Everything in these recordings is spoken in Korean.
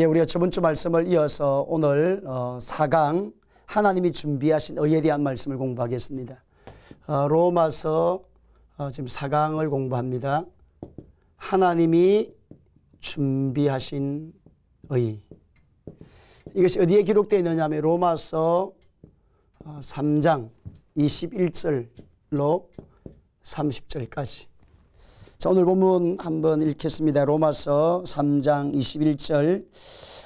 예, 우리가 저번 주 말씀을 이어서 오늘 어, 4강 하나님이 준비하신 의에 대한 말씀을 공부하겠습니다. 어, 로마서 어, 지금 4강을 공부합니다. 하나님이 준비하신 의. 이것이 어디에 기록되어 있느냐 하면 로마서 어, 3장 21절로 30절까지. 자, 오늘 본문 한번 읽겠습니다. 로마서 3장 21절.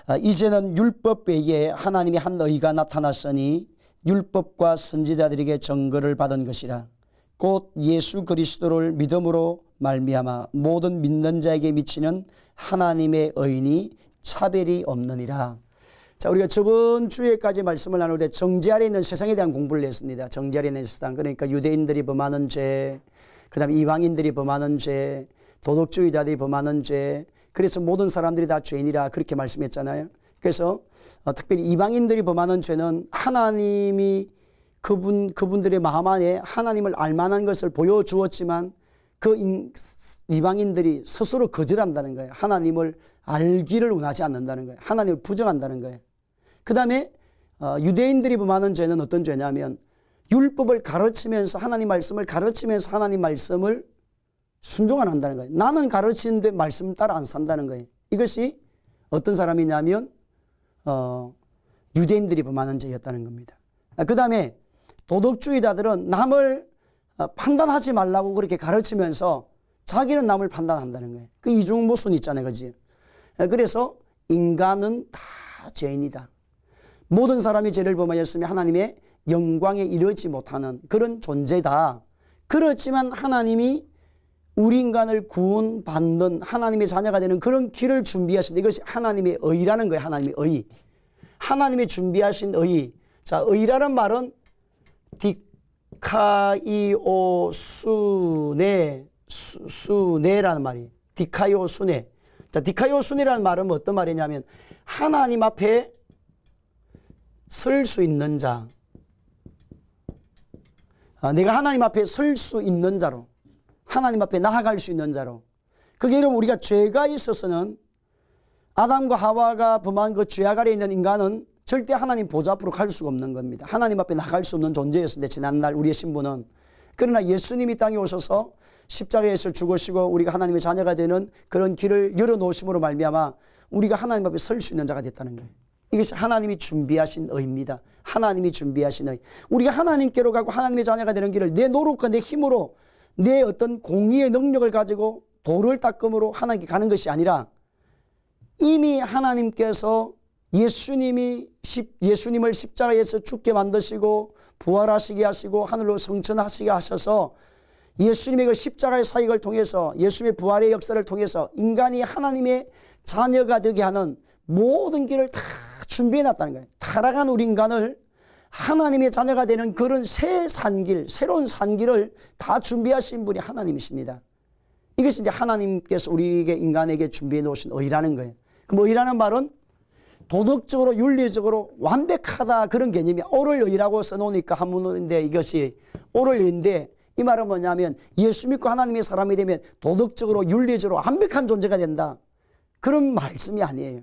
아, 이제는 율법 외에 하나님이 한 의가 나타났으니 율법과 선지자들에게 증거를 받은 것이라. 곧 예수 그리스도를 믿음으로 말미암아 모든 믿는 자에게 미치는 하나님의 의인이 차별이 없느니라. 자, 우리가 저번 주에까지 말씀을 나눌 때 정죄 아래 있는 세상에 대한 공부를 했습니다. 정죄 아래 있는 세상. 그러니까 유대인들이 범하는 죄, 그 다음에 이방인들이 범하는 죄, 도덕주의자들이 범하는 죄, 그래서 모든 사람들이 다 죄인이라 그렇게 말씀했잖아요. 그래서 어, 특별히 이방인들이 범하는 죄는 하나님이 그분, 그분들의 마음 안에 하나님을 알만한 것을 보여주었지만 그 인, 이방인들이 스스로 거절한다는 거예요. 하나님을 알기를 원하지 않는다는 거예요. 하나님을 부정한다는 거예요. 그 다음에 어, 유대인들이 범하는 죄는 어떤 죄냐면 율법을 가르치면서 하나님 말씀을 가르치면서 하나님 말씀을 순종 안 한다는 거예요. 나는 가르치는데 말씀 따라 안 산다는 거예요. 이것이 어떤 사람이냐면 어, 유대인들이 범하는 죄였다는 겁니다. 아, 그 다음에 도덕주의자들은 남을 어, 판단하지 말라고 그렇게 가르치면서 자기는 남을 판단한다는 거예요. 그 이중모순 있잖아요. 그지? 아, 그래서 인간은 다 죄인이다. 모든 사람이 죄를 범하였으면 하나님의 영광에 이르지 못하는 그런 존재다. 그렇지만 하나님이 우리 인간을 구원받는 하나님의 자녀가 되는 그런 길을 준비하신 이것이 하나님의 의라는 거예요. 하나님의 의. 하나님이 준비하신 의. 자, 의라는 말은 디카이오수네 수, 수네라는 말이 디카이오수네. 자, 디카이오수네라는 말은 어떤 말이냐면 하나님 앞에 설 수 있는 자. 아, 내가 하나님 앞에 설 수 있는 자로. 하나님 앞에 나아갈 수 있는 자로. 그게 여러분 우리가 죄가 있어서는 아담과 하와가 범한 그 죄악 아래 있는 인간은 절대 하나님 보좌 앞으로 갈 수가 없는 겁니다. 하나님 앞에 나갈 수 없는 존재였는데 지난날 우리의 신분은 그러나 예수님이 땅에 오셔서 십자가에서 죽으시고 우리가 하나님의 자녀가 되는 그런 길을 열어 놓으심으로 말미암아 우리가 하나님 앞에 설 수 있는 자가 됐다는 거예요. 이것이 하나님이 준비하신 의입니다. 하나님이 준비하신 의. 우리가 하나님께로 가고 하나님의 자녀가 되는 길을 내 노력과 내 힘으로 내 어떤 공의의 능력을 가지고 도를 닦음으로 하나님께 가는 것이 아니라 이미 하나님께서 예수님이 예수님을 십자가에서 죽게 만드시고 부활하시게 하시고 하늘로 성천하시게 하셔서 예수님의 그 십자가의 사역을 통해서 예수님의 부활의 역사를 통해서 인간이 하나님의 자녀가 되게 하는 모든 길을 다 준비해 놨다는 거예요. 타락한 우리 인간을 하나님의 자녀가 되는 그런 새 산길, 새로운 산길을 다 준비하신 분이 하나님이십니다. 이것이 이제 하나님께서 우리에게 인간에게 준비해 놓으신 의라는 거예요. 그럼 의라는 말은 도덕적으로 윤리적으로 완벽하다 그런 개념이 옳을 의라고 써놓으니까 한문인데 이것이 옳을 의인데 이 말은 뭐냐면 예수 믿고 하나님의 사람이 되면 도덕적으로 윤리적으로 완벽한 존재가 된다. 그런 말씀이 아니에요.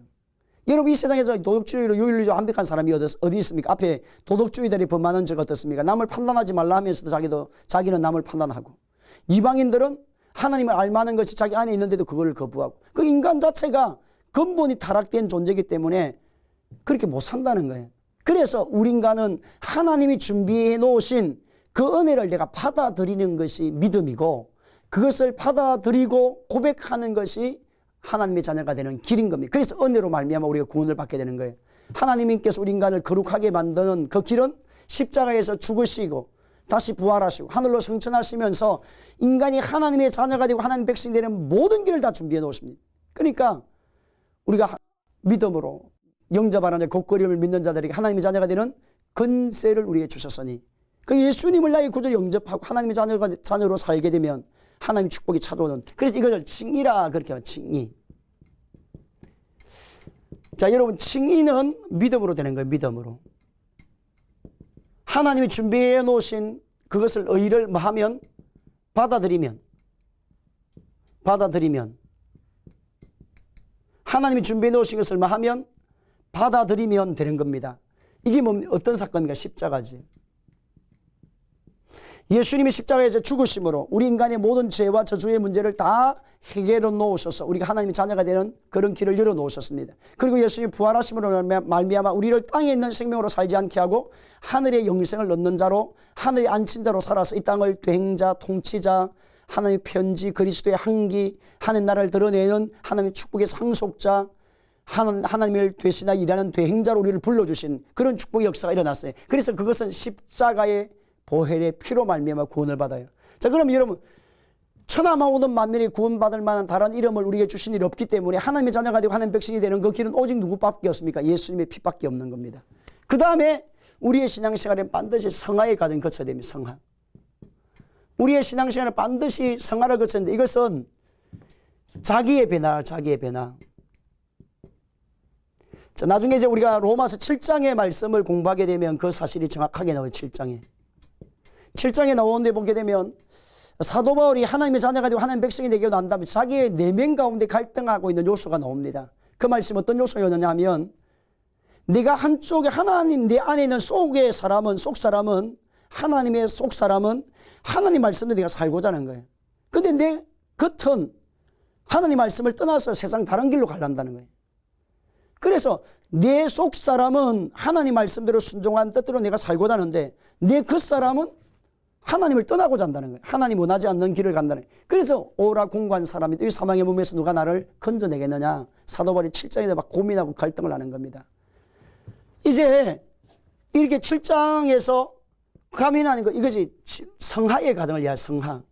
여러분 이 세상에서 도덕주의로 윤리적으로 완벽한 사람이 어디, 있습니까? 앞에 도덕주의들이 범하는 죄가 어떻습니까? 남을 판단하지 말라 하면서도 자기도 자기는 남을 판단하고 이방인들은 하나님을 알만한 것이 자기 안에 있는데도 그걸 거부하고 그 인간 자체가 근본이 타락된 존재이기 때문에 그렇게 못 산다는 거예요. 그래서 우리 인간은 하나님이 준비해 놓으신 그 은혜를 내가 받아들이는 것이 믿음이고 그것을 받아들이고 고백하는 것이 하나님의 자녀가 되는 길인 겁니다. 그래서 은혜로 말미암아 우리가 구원을 받게 되는 거예요. 하나님께서 우리 인간을 거룩하게 만드는 그 길은 십자가에서 죽으시고 다시 부활하시고 하늘로 성천하시면서 인간이 하나님의 자녀가 되고 하나님 백성이 되는 모든 길을 다 준비해 놓으십니다. 그러니까 우리가 믿음으로 영접하는 god거림을 믿는 자들에게 하나님의 자녀가 되는 근세를 우리에게 주셨으니 그 예수님을 나의 구주로 영접하고 하나님의 자녀가, 자녀로 살게 되면 하나님 축복이 찾아오는 그래서 이것을 칭의라 그렇게 하면 칭의 자 여러분 칭의는 믿음으로 되는 거예요 믿음으로 하나님이 준비해 놓으신 그것을 의를 뭐 하면 받아들이면 받아들이면 하나님이 준비해 놓으신 것을 뭐 하면 받아들이면 되는 겁니다. 이게 뭐 어떤 사건입니까? 십자가지. 예수님이 십자가에서 죽으심으로 우리 인간의 모든 죄와 저주의 문제를 다 해결해 놓으셔서 우리가 하나님의 자녀가 되는 그런 길을 열어 놓으셨습니다. 그리고 예수님이 부활하심으로 말미암아 우리를 땅에 있는 생명으로 살지 않게 하고 하늘의 영생을 넣는 자로 하늘의 안친 자로 살아서 이 땅을 대행자 통치자 하나님의 편지 그리스도의 한기 하나님 나라를 드러내는 하나님의 축복의 상속자 하나님, 하나님을 되시나 일하는 대행자로 우리를 불러주신 그런 축복의 역사가 일어났어요. 그래서 그것은 십자가의 보혈의 피로 말미암아 구원을 받아요. 자, 그럼 여러분 천하만 오든 만민이 구원받을 만한 다른 이름을 우리에게 주신 일이 없기 때문에 하나님의 자녀가 되고 하나님의 백성이 되는 그 길은 오직 누구밖에 없습니까? 예수님의 피밖에 없는 겁니다. 그 다음에 우리의 신앙생활엔 반드시 성화의 과정을 거쳐야 됩니다. 성화. 우리의 신앙생활은 반드시 성화를 거쳤는데 이것은 자기의 변화, 자기의 변화. 자, 나중에 이제 우리가 로마서 7장의 말씀을 공부하게 되면 그 사실이 정확하게 나와요. 7장에. 7장에 나오는데 보게 되면 사도 바울이 하나님의 자녀가 되고 하나님 백성이 되고 난 다음에 자기의 내면 가운데 갈등하고 있는 요소가 나옵니다. 그 말씀 어떤 요소였느냐 하면 네가 한쪽에 하나님 내 안에 있는 속의 사람은 속 사람은 하나님의 속 사람은 하나님 말씀대로 내가 살고자 하는 거예요. 근데 내 겉은 하나님 말씀을 떠나서 세상 다른 길로 갈란다는 거예요. 그래서 내 속 사람은 하나님 말씀대로 순종한 뜻대로 내가 살고자 하는데 내 그 사람은 하나님을 떠나고자 한다는 거예요. 하나님 원하지 않는 길을 간다는 거예요. 그래서 오라 공관 사람이 이 사망의 몸에서 누가 나를 건져내겠느냐 사도바리 7장에 막 고민하고 갈등을 하는 겁니다. 이제 이렇게 7장에서 가민하는 거 이것이 성화의 과정을 이야기 성화.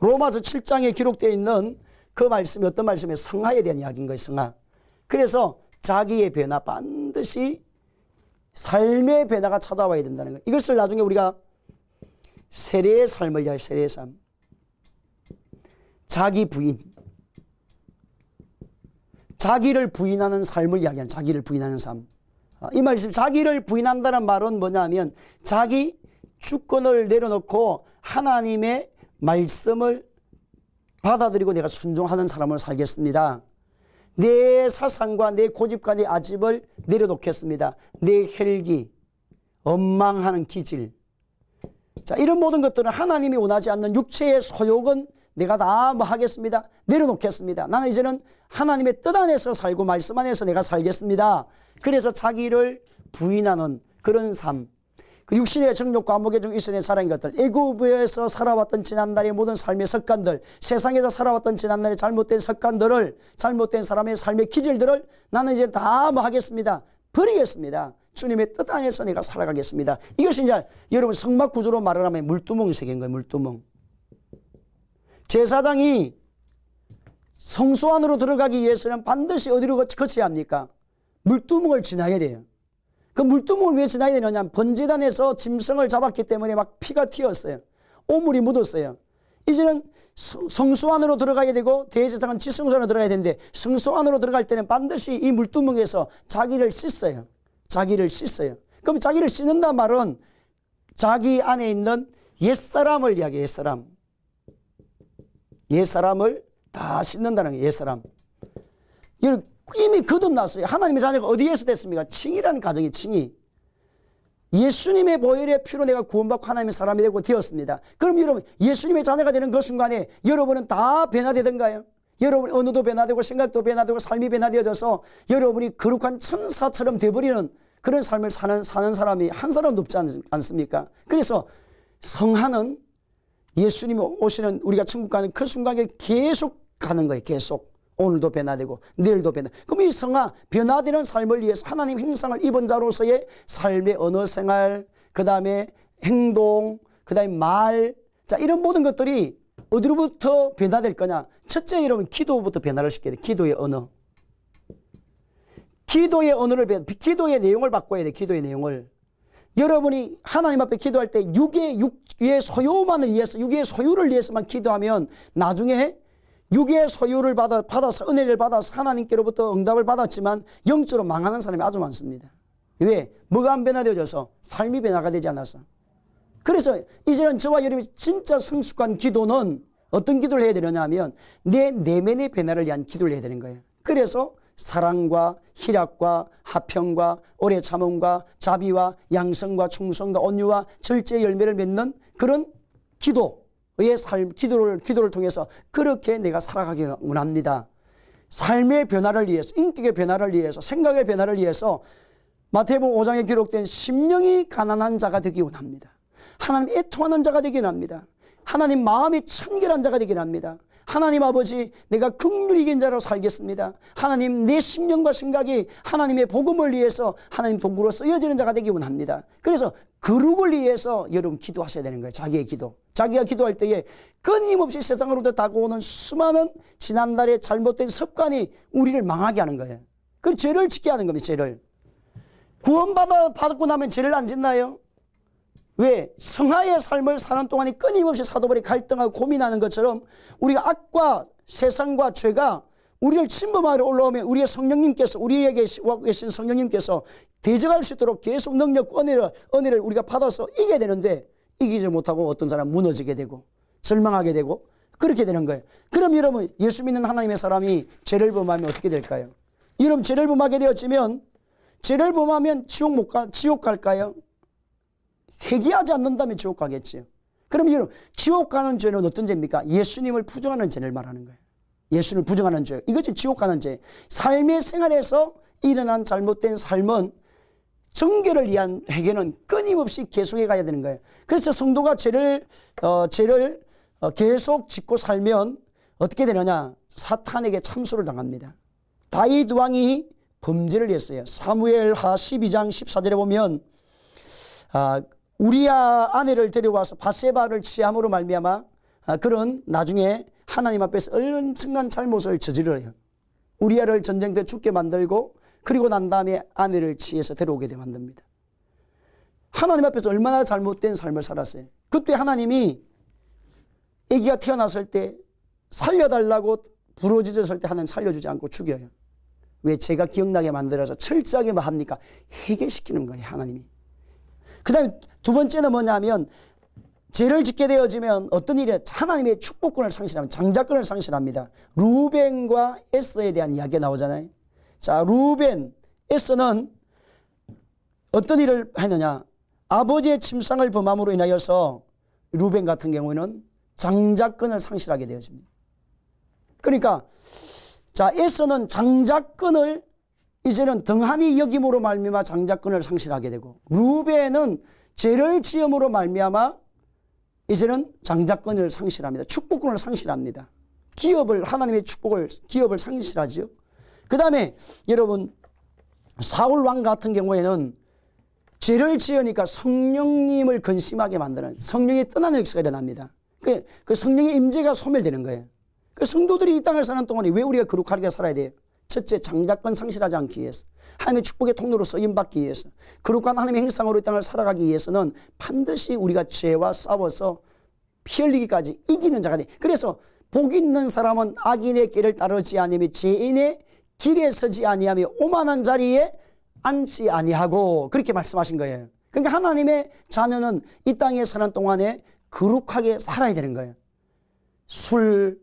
로마서 7장에 기록되어 있는 그 말씀이 어떤 말씀이에요? 성화에 대한 이야기인 거예요. 성화. 그래서 자기의 변화 반드시 삶의 변화가 찾아와야 된다는 거예요. 이것을 나중에 우리가 세례의 삶을 이야기 세례의 삶. 자기 부인. 자기를 부인하는 삶을 이야기하는 자기를 부인하는 삶. 아, 이 말씀 자기를 부인한다는 말은 뭐냐면 자기 주권을 내려놓고 하나님의 말씀을 받아들이고 내가 순종하는 사람으로 살겠습니다. 내 사상과 내 고집과 내 아집을 내려놓겠습니다. 내 혈기, 원망하는 기질. 자, 이런 모든 것들은 하나님이 원하지 않는 육체의 소욕은 내가 다 뭐 하겠습니다. 내려놓겠습니다. 나는 이제는 하나님의 뜻 안에서 살고 말씀 안에서 내가 살겠습니다. 그래서 자기를 부인하는 그런 삶. 그 육신의 정욕과 암흑의 중 이스라엘 사랑인 것들, 애굽에서 살아왔던 지난날의 모든 삶의 습관들, 세상에서 살아왔던 지난날의 잘못된 습관들을, 잘못된 사람의 삶의 기질들을 나는 이제 다 뭐 하겠습니다. 버리겠습니다. 주님의 뜻 안에서 내가 살아가겠습니다. 이것이 이제 여러분 성막 구조로 말을 하면 물두멍 세계인 거예요. 물두멍. 제사장이 성소 안으로 들어가기 위해서는 반드시 어디로 거쳐야 합니까? 물두멍을 지나야 돼요. 그 물두멍을 왜 지나야 되느냐? 번제단에서 짐승을 잡았기 때문에 막 피가 튀었어요. 오물이 묻었어요. 이제는 성소 안으로 들어가야 되고 대제사장은 지성소 안으로 들어가야 되는데 성소 안으로 들어갈 때는 반드시 이 물두멍에서 자기를 씻어요. 자기를 씻어요. 그럼 자기를 씻는다 말은 자기 안에 있는 옛사람을 이야기해 옛사람. 옛사람을 다 씻는다는 거예요. 옛사람. 이미 거듭났어요. 하나님의 자녀가 어디에서 됐습니까? 칭이라는 가정이 칭이. 예수님의 보혈의 피로 내가 구원받고 하나님의 사람이 되고 되었습니다. 그럼 여러분 예수님의 자녀가 되는 그 순간에 여러분은 다 변화되던가요? 여러분 언어도 변화되고 생각도 변화되고 삶이 변화되어져서 여러분이 거룩한 천사처럼 되어버리는 그런 삶을 사는, 사는 사람이 한 사람도 없지 않, 습니까 그래서 성화는 예수님이 오시는 우리가 천국 가는 그 순간에 계속 가는 거예요. 계속. 오늘도 변화되고 내일도 변화. 그럼 이 성화 변화되는 삶을 위해서 하나님 형상을 입은 자로서의 삶의 언어 생활, 그 다음에 행동, 그 다음에 말, 자 이런 모든 것들이 어디로부터 변화될 거냐? 첫째 여러분 기도부터 변화를 시켜야 돼. 기도의 언어. 기도의 언어를 배워, 기도의 내용을 바꿔야 돼. 기도의 내용을. 여러분이 하나님 앞에 기도할 때 육의 육의 소유만을 위해서 육의 소유를 위해서만 기도하면 나중에 육의 소유를 받아, 받아서 은혜를 받아서 하나님께로부터 응답을 받았지만 영적으로 망하는 사람이 아주 많습니다. 왜? 뭐가 안 변화되어져서 삶이 변화가 되지 않아서. 그래서 이제는 저와 여러분이 진짜 성숙한 기도는 어떤 기도를 해야 되느냐 하면 내 내면의 변화를 위한 기도를 해야 되는 거예요. 그래서 사랑과 희락과 화평과 오래 참음과 자비와 양성과 충성과 온유와 절제 열매를 맺는 그런 기도의 삶, 기도를, 기도를 통해서 그렇게 내가 살아가기 원합니다. 삶의 변화를 위해서, 인격의 변화를 위해서, 생각의 변화를 위해서 마태복음 5장에 기록된 심령이 가난한 자가 되기 원합니다. 하나님 애통하는 자가 되기 원합니다. 하나님 마음이 청결한 자가 되기 원합니다. 하나님 아버지 내가 극률 이긴 자로 살겠습니다. 하나님 내 심령과 생각이 하나님의 복음을 위해서 하나님 도구로 쓰여지는 자가 되기 원합니다. 그래서 그룹을 위해서 여러분 기도하셔야 되는 거예요. 자기의 기도. 자기가 기도할 때에 끊임없이 세상으로부터 다가오는 수많은 지난날의 잘못된 습관이 우리를 망하게 하는 거예요. 그 죄를 짓게 하는 겁니다. 죄를. 구원받아 받고 나면 죄를 안 짓나요? 왜? 성화의 삶을 사는 동안에 끊임없이 사도벌이 갈등하고 고민하는 것처럼 우리가 악과 세상과 죄가 우리를 침범하러 올라오면 우리의 성령님께서 우리에게 계신 성령님께서 대적할 수 있도록 계속 능력 은혜를 은혜를 우리가 받아서 이겨야 되는데 이기지 못하고 어떤 사람 무너지게 되고 절망하게 되고 그렇게 되는 거예요. 그럼 여러분 예수 믿는 하나님의 사람이 죄를 범하면 어떻게 될까요? 여러분 죄를 범하게 되었지면 죄를 범하면 지옥 못 가, 지옥 갈까요? 회개하지 않는다면 지옥 가겠지요. 그럼 여러분 지옥 가는 죄는 어떤 죄입니까? 예수님을 부정하는 죄를 말하는 거예요. 예수를 부정하는 죄. 이것이 지옥 가는 죄. 삶의 생활에서 일어난 잘못된 삶은 정결을 위한 회개는 끊임없이 계속해 가야 되는 거예요. 그래서 성도가 죄를 어, 죄를 어, 계속 짓고 살면 어떻게 되느냐? 사탄에게 참수를 당합니다. 다윗 왕이 범죄를 했어요. 사무엘하 12장 14절에 보면 아, 우리야 아내를 데려와서 바세바를 취함으로 말미암아 아, 그런 나중에 하나님 앞에서 얼른순간 잘못을 저지르요. 우리야를 전쟁 때 죽게 만들고 그리고 난 다음에 아내를 취해서 데려오게 돼 만듭니다. 하나님 앞에서 얼마나 잘못된 삶을 살았어요. 그때 하나님이 아기가 태어났을 때 살려달라고 부러지졌을 때 하나님 살려주지 않고 죽여요. 왜 제가 기억나게 만들어서 철저하게 뭐 합니까? 회개시키는 거예요, 하나님이. 그 다음에 두 번째는 뭐냐면 죄를 짓게 되어지면 어떤 일이 하나님의 축복권을 상실하면 장자권을 상실합니다. 루벤과 에스에 대한 이야기가 나오잖아요. 자, 루벤, 에스는 어떤 일을 했느냐? 아버지의 침상을 범함으로 인하여서 루벤 같은 경우에는 장자권을 상실하게 되어집니다. 그러니까 자, 에서는 장자권을 이제는 등한히 여김으로 말미암아 장자권을 상실하게 되고 루벤은 죄를 지음으로 말미암아 이제는 장자권을 상실합니다. 축복권을 상실합니다. 기업을 하나님의 축복을 기업을 상실하지요. 그 다음에 여러분 사울 왕 같은 경우에는 죄를 지으니까 성령님을 근심하게 만드는 성령이 떠나는 역사가 일어납니다. 그, 그 성령의 임재가 소멸되는 거예요. 그 성도들이 이 땅을 사는 동안에 왜 우리가 거룩하게 살아야 돼요? 첫째 장자권 상실하지 않기 위해서 하나님의 축복의 통로로 쓰임받기 위해서 거룩한 하나님의 행상으로 이 땅을 살아가기 위해서는 반드시 우리가 죄와 싸워서 피 흘리기까지 이기는 자가 돼. 그래서 복 있는 사람은 악인의 길을 따르지 아니며 죄인의 길에 서지 아니하며 오만한 자리에 앉지 아니하고 그렇게 말씀하신 거예요. 그러니까 하나님의 자녀는 이 땅에 사는 동안에 거룩하게 살아야 되는 거예요. 술,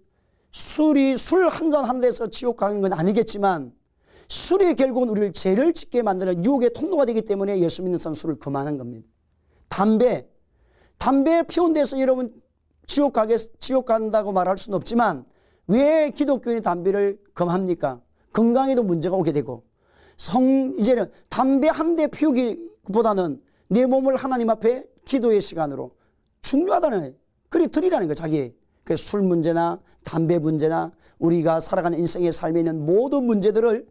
술이 술 한 잔 한 대에서 지옥 가는 건 아니겠지만 술이 결국은 우리를 죄를 짓게 만드는 유혹의 통로가 되기 때문에 예수 믿는 사람 술을 그만한 겁니다. 담배, 담배 피운 데서 여러분 지옥 가게 지옥 간다고 말할 수는 없지만 왜 기독교인이 담배를 금합니까? 건강에도 문제가 오게 되고 성 이제는 담배 한 대 피우기보다는 내 몸을 하나님 앞에 기도의 시간으로 중요하다는 그리 드리라는 거 자기 그 술 문제나 담배 문제나 우리가 살아가는 인생의 삶에 있는 모든 문제들을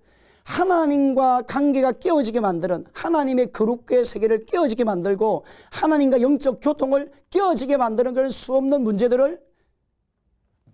하나님과 관계가 깨어지게 만드는 하나님의 거룩의 세계를 깨어지게 만들고 하나님과 영적 교통을 깨어지게 만드는 그런 수없는 문제들을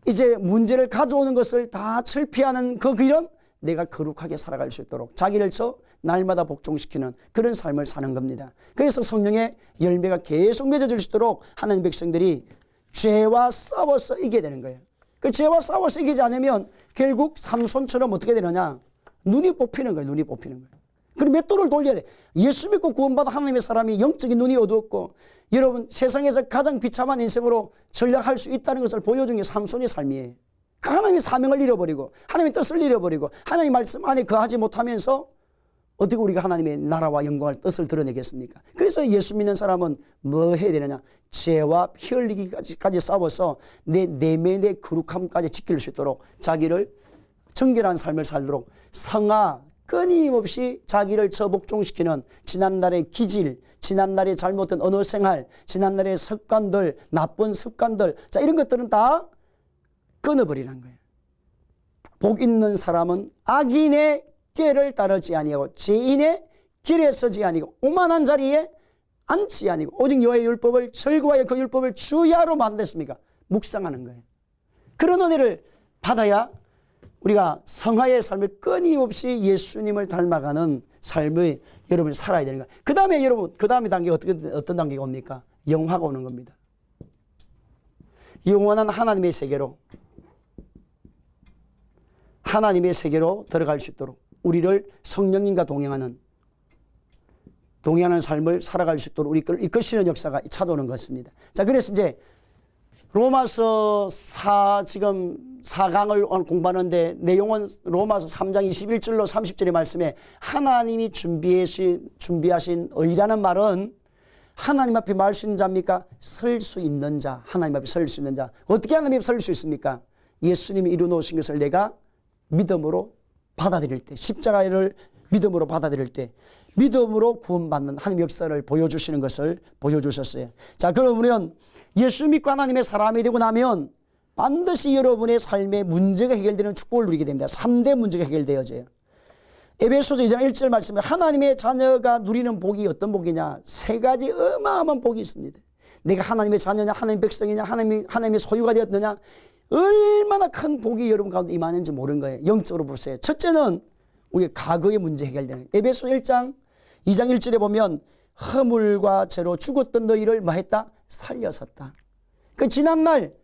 이제 문제를 가져오는 것을 다 철피하는 그 길은 내가 거룩하게 살아갈 수 있도록 자기를 쳐 날마다 복종시키는 그런 삶을 사는 겁니다. 그래서 성령의 열매가 계속 맺어질 수 있도록 하나님 백성들이 죄와 싸워서 이기게 되는 거예요. 그 죄와 싸워서 이기지 않으면 결국 삼손처럼 어떻게 되느냐? 눈이 뽑히는 거예요. 눈이 뽑히는 거예요. 그럼 맷돌을 돌려야 돼. 예수 믿고 구원받은 하나님의 사람이 영적인 눈이 어두웠고 여러분 세상에서 가장 비참한 인생으로 전략할 수 있다는 것을 보여준 게 삼손의 삶이에요. 그 하나님의 사명을 잃어버리고 하나님의 뜻을 잃어버리고 하나님의 말씀 안에 거하지 못하면서 어떻게 우리가 하나님의 나라와 영광을 뜻을 드러내겠습니까? 그래서 예수 믿는 사람은 뭐 해야 되느냐? 죄와 피 흘리기까지 싸워서 내 내면의 거룩함까지 지킬 수 있도록 자기를 정결한 삶을 살도록 성화 끊임없이 자기를 저복종시키는 지난날의 기질, 지난날의 잘못된 언어 생활, 지난날의 습관들, 나쁜 습관들, 자 이런 것들은 다 끊어버리라는 거예요. 복 있는 사람은 악인의 길을 따르지 아니하고 죄인의 길에 서지 아니고 오만한 자리에 앉지 아니고 오직 여호와의 율법을 철구하여 그 율법을 주야로 만들었습니까? 묵상하는 거예요. 그런 은혜를 받아야 우리가 성화의 삶을 끊임없이 예수님을 닮아가는 삶을 여러분이 살아야 되는 거예요. 그 다음에 여러분, 그 다음에 단계 어떻게, 어떤 단계가 옵니까? 영화가 오는 겁니다. 영원한 하나님의 세계로 하나님의 세계로 들어갈 수 있도록 우리를 성령님과 동행하는 동행하는 삶을 살아갈 수 있도록 우리를 이끄시는 역사가 찾아오는 것입니다. 자, 그래서 이제 로마서 4 지금 4강을 공부하는데 내용은 로마서 3장 21절로 30절의 말씀에 하나님이 준비하신 준비하신 의라는 말은 하나님 앞에 말씀 자입니까? 설 수 있는 자. 하나님 앞에 설 수 있는 자. 어떻게 하나님 앞에 설 수 있습니까? 예수님이 이루어 놓으신 것을 내가 믿음으로 받아들일 때 십자가를 믿음으로 받아들일 때 믿음으로 구원받는 하나님 역사를 보여주시는 것을 보여주셨어요. 자 그러면 예수 믿고 하나님의 사람이 되고 나면 반드시 여러분의 삶의 문제가 해결되는 축복을 누리게 됩니다. 3대 문제가 해결되어져요. 에베소서 2장 1절 말씀에 하나님의 자녀가 누리는 복이 어떤 복이냐? 세 가지 어마어마한 복이 있습니다. 내가 하나님의 자녀냐, 하나님의 백성이냐, 하나님의, 하나님의 소유가 되었느냐, 얼마나 큰 복이 여러분 가운데 임하는지 모르는 거예요. 영적으로 보세요. 첫째는 우리 과거의 문제 해결되는. 에베소 1장 2장 1절에 보면 허물과 죄로 죽었던 너희를 뭐 했다? 살렸었다. 그 지난날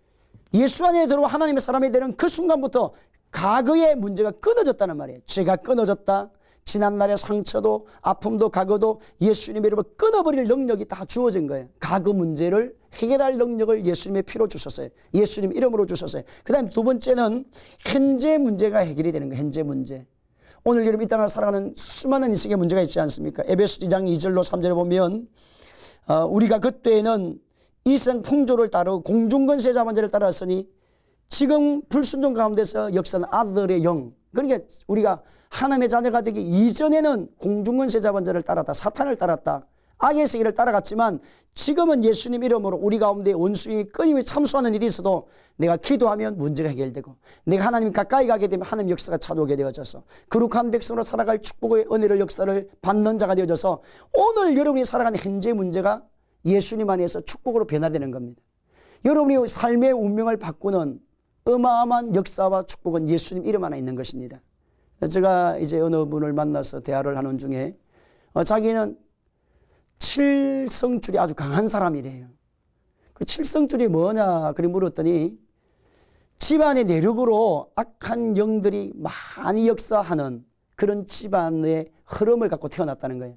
예수 안에 들어와 하나님의 사람이 되는 그 순간부터 과거의 문제가 끊어졌다는 말이에요. 죄가 끊어졌다. 지난날의 상처도 아픔도 과거도 예수님의 이름으로 끊어버릴 능력이 다 주어진 거예요. 과거 문제를 해결할 능력을 예수님의 피로 주셨어요. 예수님 이름으로 주셨어요. 그 다음에 두 번째는 현재 문제가 해결이 되는 거예요. 현재 문제. 오늘 여러분 이 땅을 살아가는 수많은 인생의 문제가 있지 않습니까? 에베소 2장 2절로 3절에 보면 어, 우리가 그때에는 이생 풍조를 따르고 공중건세 자반제를 따랐으니 지금 불순종 가운데서 역사는 아들의 영 그러니까 우리가 하나님의 자녀가 되기 이전에는 공중건세 자반제를 따랐다 사탄을 따랐다 악의 세계를 따라갔지만 지금은 예수님 이름으로 우리 가운데 원수이 끊임이 참수하는 일이 있어도 내가 기도하면 문제가 해결되고 내가 하나님 가까이 가게 되면 하나님 역사가 찾아오게 되어져서 거룩한 백성으로 살아갈 축복의 은혜를 역사를 받는 자가 되어져서 오늘 여러분이 살아가는 현재 문제가 예수님 안에서 축복으로 변화되는 겁니다. 여러분이 삶의 운명을 바꾸는 어마어마한 역사와 축복은 예수님 이름 안에 있는 것입니다. 제가 이제 어느 분을 만나서 대화를 하는 중에 어, 자기는 칠성줄이 아주 강한 사람이래요. 그 칠성줄이 뭐냐 그리 물었더니 집안의 내력으로 악한 영들이 많이 역사하는 그런 집안의 흐름을 갖고 태어났다는 거예요.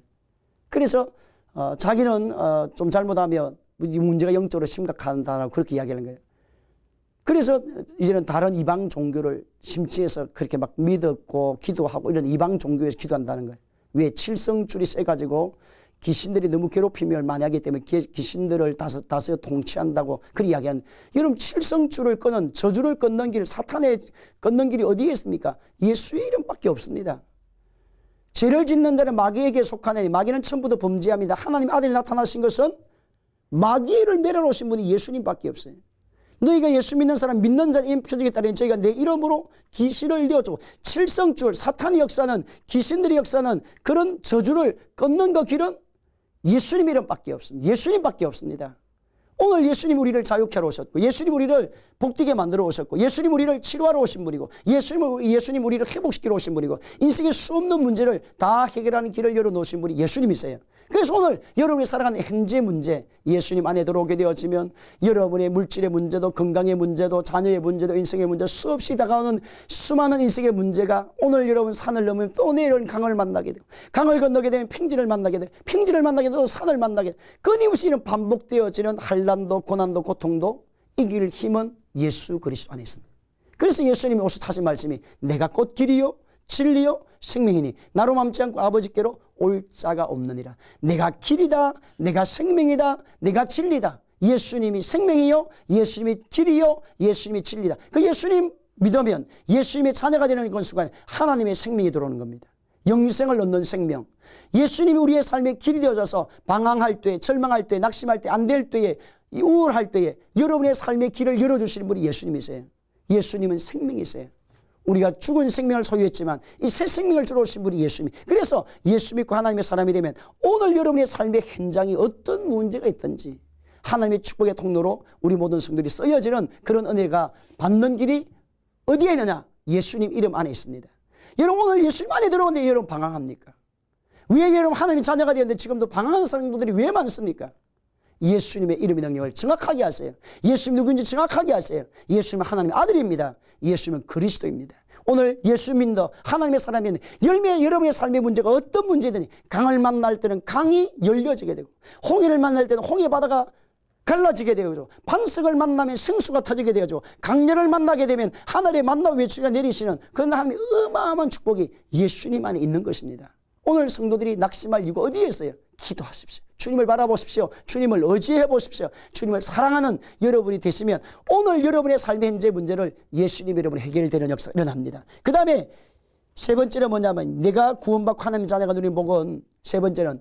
그래서 어, 자기는 어, 좀 잘못하면 문제가 영적으로 심각하다고 그렇게 이야기하는 거예요. 그래서 이제는 다른 이방 종교를 심취해서 그렇게 막 믿었고 기도하고 이런 이방 종교에서 기도한다는 거예요. 왜 칠성줄이 세가지고 귀신들이 너무 괴롭힘을 많이 하기 때문에 귀신들을 다스, 다스려 통치한다고 그렇게 이야기한 여러분 칠성줄을 끊은 저주를 끊는 길 사탄의 끊는 길이 어디에 있습니까? 예수의 이름밖에 없습니다. 죄를 짓는 자는 마귀에게 속하네 마귀는 처음부터 범죄합니다. 하나님 아들이 나타나신 것은 마귀를 멸해 놓으신 분이 예수님밖에 없어요. 너희가 예수 믿는 사람 믿는 자인 표적에 따른 저희가 내 이름으로 귀신을 이어주고 칠성줄 사탄의 역사는 귀신들의 역사는 그런 저주를 끊는 그 길은 예수님 이름밖에 없습니다. 예수님밖에 없습니다. 오늘 예수님 우리를 자유케 하러 오셨고 예수님 우리를 복되게 만들어 오셨고 예수님 우리를 치료하러 오신 분이고 예수님, 예수님 우리를 회복시키러 오신 분이고 인생의 수없는 문제를 다 해결하는 길을 열어놓으신 분이 예수님이세요. 그래서 오늘 여러분이 살아가는 현재 문제, 예수님 안에 들어오게 되어지면 여러분의 물질의 문제도 건강의 문제도 자녀의 문제도 인생의 문제 수없이 다가오는 수많은 인생의 문제가 오늘 여러분 산을 넘으면 또 내일은 강을 만나게 되고 강을 건너게 되면 평지를 만나게 되고 평지를 만나게 되면 또 산을 만나게 되고 끊임없이 이런 반복되어지는 한란도 고난도 고통도 이길 힘은 예수 그리스도 안에 있습니다. 그래서 예수님이 오셔 하신 말씀이 내가 곧 길이요 진리요 생명이니 나로 맘지 않고 아버지께로 올 자가 없느니라. 내가 길이다. 내가 생명이다. 내가 진리다. 예수님이 생명이요. 예수님이 길이요. 예수님이 진리다. 그 예수님 믿으면 예수님의 자녀가 되는 그 순간 하나님의 생명이 들어오는 겁니다. 영생을 얻는 생명. 예수님이 우리의 삶의 길이 되어져서 방황할 때, 절망할 때, 낙심할 때, 안 될 때에, 우울할 때에 여러분의 삶의 길을 열어주시는 분이 예수님이세요. 예수님은 생명이세요. 우리가 죽은 생명을 소유했지만 이 새 생명을 주러 오신 분이 예수님. 그래서 예수 믿고 하나님의 사람이 되면 오늘 여러분의 삶의 현장이 어떤 문제가 있든지 하나님의 축복의 통로로 우리 모든 성들이 쓰여지는 그런 은혜가 받는 길이 어디에 있느냐? 예수님 이름 안에 있습니다. 여러분 오늘 예수님 안에 들어오는데 여러분 방황합니까? 왜 여러분 하나님의 자녀가 되었는데 지금도 방황하는 사람들이 왜 많습니까? 예수님의 이름의 능력을 정확하게 하세요. 예수님 누구인지 정확하게 하세요. 예수님은 하나님의 아들입니다. 예수님은 그리스도입니다. 오늘 예수 믿는 하나님의 사람이 열매 여러분의 삶의 문제가 어떤 문제든 강을 만날 때는 강이 열려지게 되고 홍해를 만날 때는 홍해 바다가 갈라지게 되어죠. 반석을 만나면 생수가 터지게 되어죠. 강렬을 만나게 되면 하늘에 만나 외치가 내리시는 그런 하나님의 어마어마한 축복이 예수님 안에 있는 것입니다. 오늘 성도들이 낙심할 이유가 어디에 있어요? 기도하십시오. 주님을 바라보십시오. 주님을 의지해 보십시오. 주님을 사랑하는 여러분이 되시면 오늘 여러분의 삶의 현재 문제를 예수님 여러분 해결되는 역사가 일어납니다. 그 다음에 세 번째는 뭐냐면 내가 구원받고 하나님 자녀가 누린 복은 세 번째는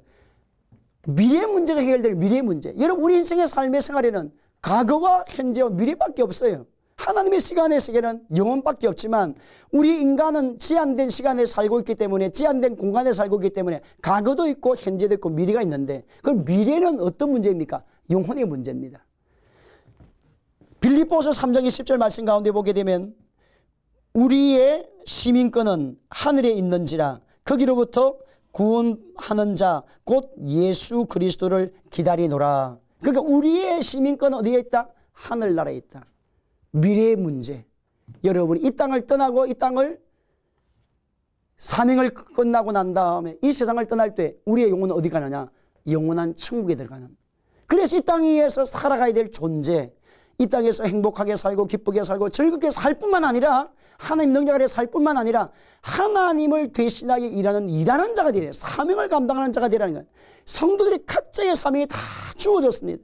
미래 문제가 해결되는 미래 문제. 여러분 우리 인생의 삶의 생활에는 과거와 현재와 미래밖에 없어요. 하나님의 시간의 세계는 영혼밖에 없지만 우리 인간은 제한된 시간에 살고 있기 때문에 제한된 공간에 살고 있기 때문에 과거도 있고 현재도 있고 미래가 있는데 그 미래는 어떤 문제입니까? 영혼의 문제입니다. 빌립보서 3장 20절 말씀 가운데 보게 되면 우리의 시민권은 하늘에 있는지라 거기로부터 구원하는 자 곧 예수 그리스도를 기다리노라. 그러니까 우리의 시민권은 어디에 있다? 하늘나라에 있다. 미래의 문제. 여러분이 이 땅을 떠나고 이 땅을 사명을 끝나고 난 다음에 이 세상을 떠날 때 우리의 영혼은 어디 가느냐? 영원한 천국에 들어가는. 그래서 이 땅에서 살아가야 될 존재. 이 땅에서 행복하게 살고 기쁘게 살고 즐겁게 살 뿐만 아니라 하나님 능력 아래 살 뿐만 아니라 하나님을 대신하여 일하는 일하는 자가 되려 사명을 감당하는 자가 되라는 거예요. 성도들의 각자의 사명이 다 주어졌습니다.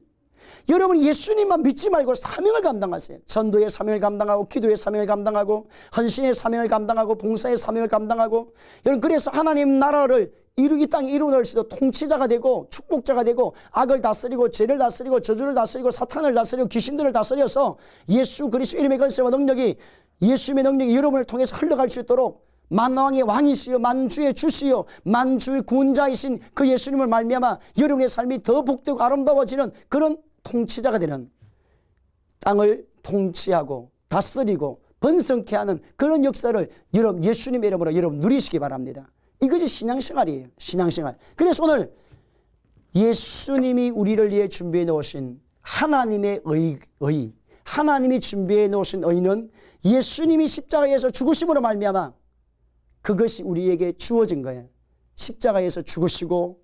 여러분 예수님만 믿지 말고 사명을 감당하세요. 전도의 사명을 감당하고 기도의 사명을 감당하고 헌신의 사명을 감당하고 봉사의 사명을 감당하고 여러분 그래서 하나님 나라를 이루기 땅에 이루어낼 수도 통치자가 되고 축복자가 되고 악을 다스리고 죄를 다스리고 저주를 다스리고 사탄을 다스리고 귀신들을 다스려서 예수 그리스도 이름의 권세와 능력이 예수님의 능력이 여러분을 통해서 흘러갈 수 있도록 만왕의 왕이시여 만주의 주시여 만주의 구원자이신 그 예수님을 말미암아 여러분의 삶이 더 복되고 아름다워지는 그런 통치자가 되는 땅을 통치하고 다스리고 번성케 하는 그런 역사를 여러분 예수님의 이름으로 여러분 누리시기 바랍니다. 이것이 신앙생활이에요. 신앙생활. 그래서 오늘 예수님이 우리를 위해 준비해 놓으신 하나님의 의, 의 하나님이 준비해 놓으신 의는 예수님이 십자가에서 죽으심으로 말미암아 그것이 우리에게 주어진 거예요. 십자가에서 죽으시고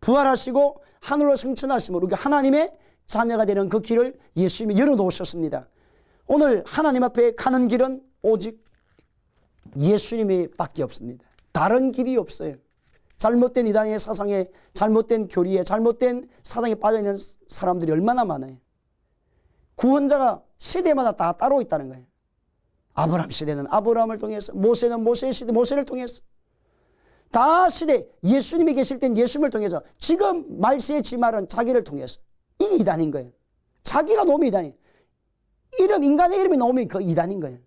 부활하시고 하늘로 승천하심으로 하나님의 자녀가 되는 그 길을 예수님이 열어놓으셨습니다. 오늘 하나님 앞에 가는 길은 오직 예수님이 밖에 없습니다. 다른 길이 없어요. 잘못된 이단의 사상에 잘못된 교리에 잘못된 사상에 빠져있는 사람들이 얼마나 많아요. 구원자가 시대마다 다 따로 있다는 거예요. 아브라함 시대는 아브라함을 통해서 모세는 모세의 시대 모세를 통해서 다 시대 예수님이 계실 땐 예수님을 통해서 지금 말세의 지말은 자기를 통해서 이단인 거예요. 자기가 놈이 이단이에요. 이름 인간의 이름이 놈이 그 이단인 거예요.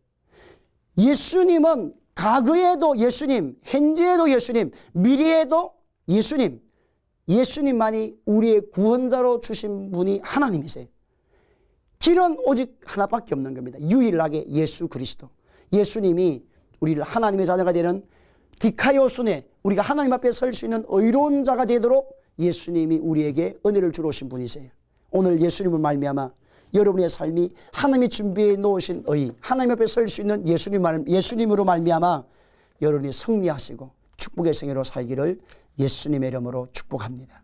예수님은 과거에도 예수님, 현재에도 예수님, 미래에도 예수님, 예수님만이 우리의 구원자로 주신 분이 하나님이세요. 길은 오직 하나밖에 없는 겁니다. 유일하게 예수 그리스도. 예수님이 우리를 하나님의 자녀가 되는 디카요순에 우리가 하나님 앞에 설 수 있는 의로운 자가 되도록 예수님이 우리에게 은혜를 주러 오신 분이세요. 오늘 예수님을 말미암아 여러분의 삶이 하나님이 준비해 놓으신 의, 하나님 앞에 설 수 있는 예수님 말, 예수님으로 말미암아 여러분이 승리하시고 축복의 생애로 살기를 예수님의 이름으로 축복합니다.